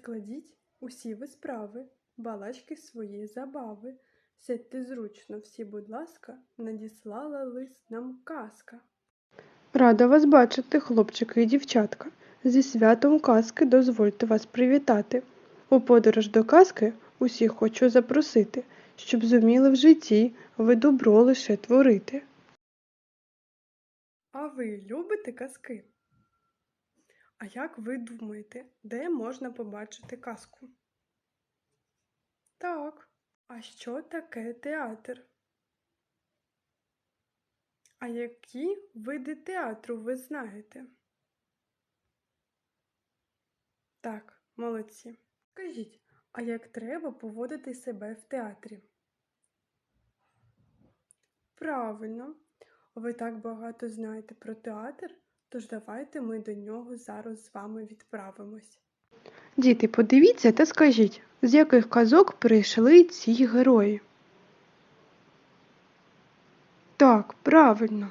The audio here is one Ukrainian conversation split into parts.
Відкладіть усі ви справи, балачки свої забави. Сядьте зручно, всі, будь ласка, надіслала лист нам казка. Рада вас бачити, хлопчики і дівчатка. Зі святом казки дозвольте вас привітати. У подорож до казки усіх хочу запросити, щоб зуміли в житті ви добро лише творити. А ви любите казки? А як ви думаєте, де можна побачити казку? Так, а що таке театр? А які види театру ви знаєте? Так, молодці. Скажіть, а як треба поводити себе в театрі? Правильно, ви так багато знаєте про театр, тож давайте ми до нього зараз з вами відправимось. Діти, подивіться та скажіть, з яких казок прийшли ці герої? Так, правильно.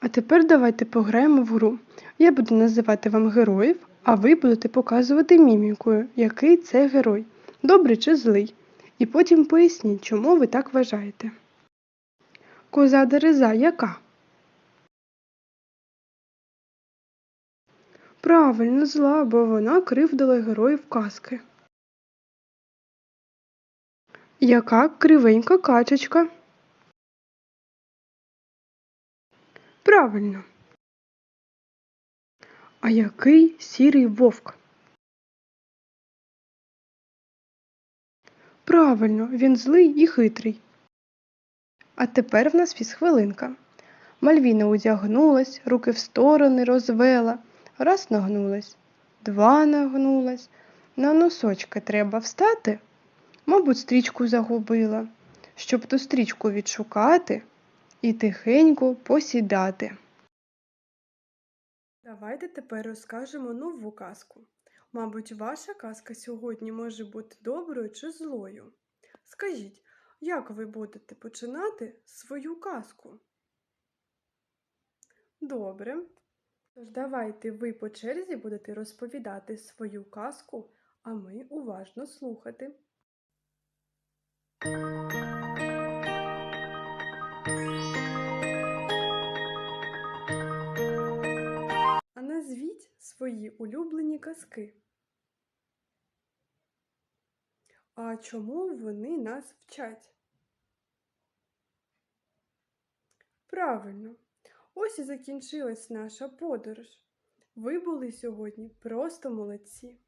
А тепер давайте пограємо в гру. Я буду називати вам героїв, а ви будете показувати мімікою, який це герой, добрий чи злий. І потім поясніть, чому ви так вважаєте. Коза Дереза яка? Правильно, зла, бо вона кривдила героїв казки. Яка кривенька качечка? Правильно. А який сірий вовк? Правильно, він злий і хитрий. А тепер в нас фізхвилинка. Мальвіна одягнулась, руки в сторони розвела, раз нагнулась, два нагнулась. На носочки треба встати. Мабуть, стрічку загубила, щоб ту стрічку відшукати і тихенько посідати. Давайте тепер розкажемо нову казку. Мабуть, ваша казка сьогодні може бути доброю чи злою. Скажіть, як ви будете починати свою казку? Добре. Тож давайте ви по черзі будете розповідати свою казку, а ми уважно слухати. А назвіть свої улюблені казки. А чому вони нас вчать? Правильно, ось і закінчилась наша подорож. Ви були сьогодні просто молодці.